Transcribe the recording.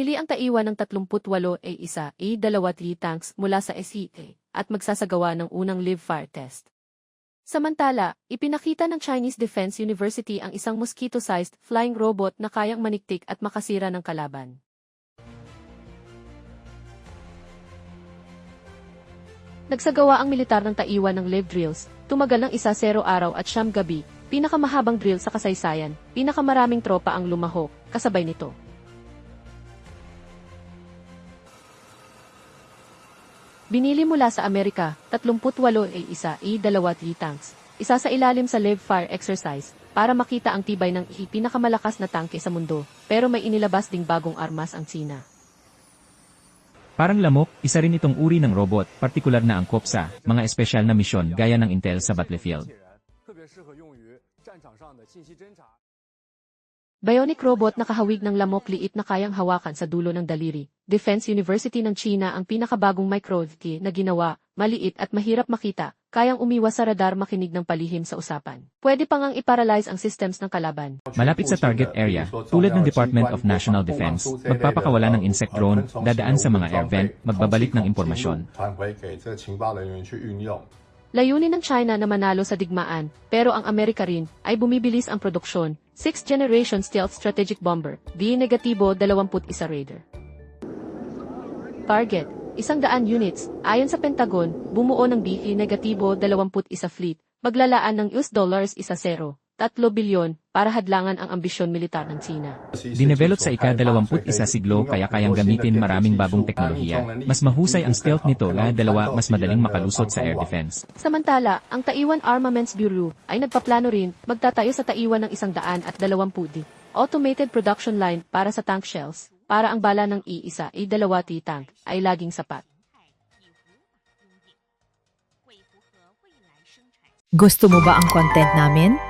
ang Taiwan ng 38 A1 A2 tanks mula sa SEA at magsasagawa ng unang live fire test. Samantala, ipinakita ng Chinese Defense University ang isang mosquito-sized flying robot na kayang maniktik at makasira ng kalaban. Nagsagawa ang militar ng Taiwan ng live drills, tumagal ng isa zero araw at siyam gabi, pinakamahabang drill sa kasaysayan, pinakamaraming tropa ang lumahok, kasabay nito. Binili mula sa Amerika, 38 ay isa A2 tanks, isa sa ilalim sa live fire exercise, para makita ang tibay ng pinakamalalakas na tangke sa mundo, pero may inilabas ding bagong armas ang China. Parang lamok, isa rin itong uri ng robot, partikular na ang KOPSA, mga espesyal na misyon gaya ng Intel sa battlefield. Bionic robot na kahawig ng lamok liit na kayang hawakan sa dulo ng daliri. Defense University ng China ang pinakabagong micro-key na ginawa, maliit at mahirap makita, kayang umiwas sa radar makinig ng palihim sa usapan. Pwede pang ang iparalyze ang systems ng kalaban. Malapit sa target area, tulad ng Department of National Defense, magpapakawala ng insect drone, dadaan sa mga air vent, magbabalik ng impormasyon. Layunin ng China na manalo sa digmaan, pero ang Amerika rin ay bumibilis ang produksyon. 6th Generation Stealth Strategic Bomber, D-21 Raider. Target, 100 units. Ayon sa Pentagon, bumuo ng D-21 Fleet, maglalaan ng US dollars 1.0, 3 bilyon para hadlangan ang ambisyon militar ng China. Dinevelop sa ika-21 siglo kaya kayang gamitin maraming bagong teknolohiya. Mas mahusay ang stealth nito na dalawa mas madaling makalusot sa air defense. Samantala, ang Taiwan Armaments Bureau ay nagpaplano rin magtatayo sa Taiwan ng isang daan at dalawampung di automated production line para sa tank shells, para ang bala ng iisa ay dalawa T-tank ay laging sapat. Gusto mo ba ang content namin?